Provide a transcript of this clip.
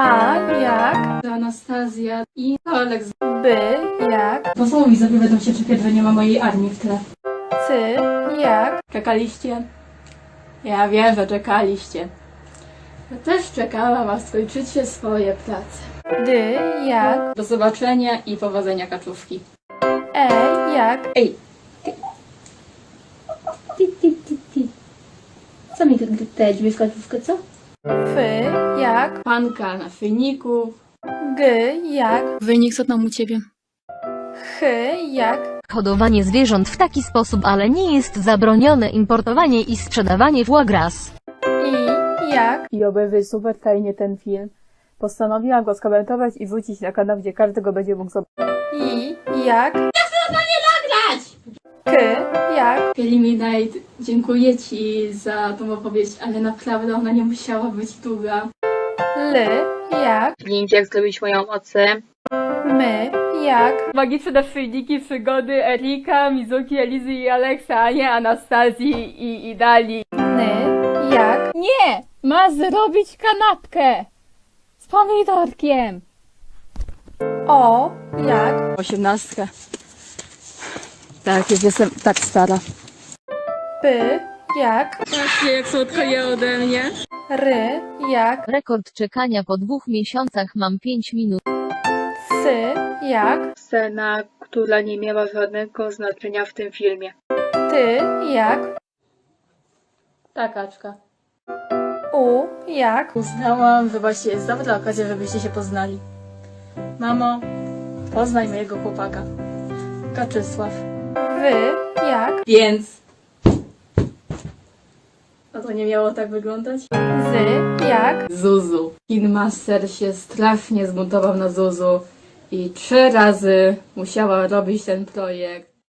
A jak? Anastazja i Aleks. B jak? Po co widzowie będą się czepiać, że nie ma mojej armii w tle? C jak? Czekaliście? Ja wiem, że czekaliście. Ja też czekałam, aż skończycie swoje prace. D jak? Do zobaczenia i powodzenia kaczuszki. E jak? Ej! Ty. Ty, ty, ty, ty. Co mi te drzwi w kaczuszkę, co? F jak? Panka na fyniku. G jak? Wynik co tam u ciebie? H jak? Hodowanie zwierząt w taki sposób, ale nie jest zabronione importowanie i sprzedawanie foie gras. I jak? i obejrzeć super fajnie ten film. Postanowiłam go skomentować i wrzucić na kanał, gdzie każdy go będzie mógł zobaczyć. I jak? Ja chcę na nie nagrać! K jak? Eliminate, dziękuję Ci za tą opowieść, ale naprawdę ona nie musiała być długa. L jak? Link, jak zrobić moją ocenę. My jak? Magiczne naszyjniki przygody Erika, Mizuki, Elizy i Aleksa, a nie Anastazji i, i Dali. N jak? Nie! Ma zrobić kanapkę! Z pomidorkiem! O jak? Osiemnastkę. Tak, już jestem tak stara. P jak? Patrzcie, jak słodko je ode mnie. R jak? Rekord czekania po dwóch miesiącach mam 5 minut. C jak? Scena, która nie miała żadnego znaczenia w tym filmie. T jak? Ta kaczka. U jak? Uznałam, że właśnie jest dobra okazja, żebyście się poznali. Mamo, poznaj mojego chłopaka. Kaczysław. W jak? Więc... No to nie miało tak wyglądać? Z jak? Zuzu. Kinmaster się strasznie zbuntował na Zuzu i trzy razy musiała robić ten projekt.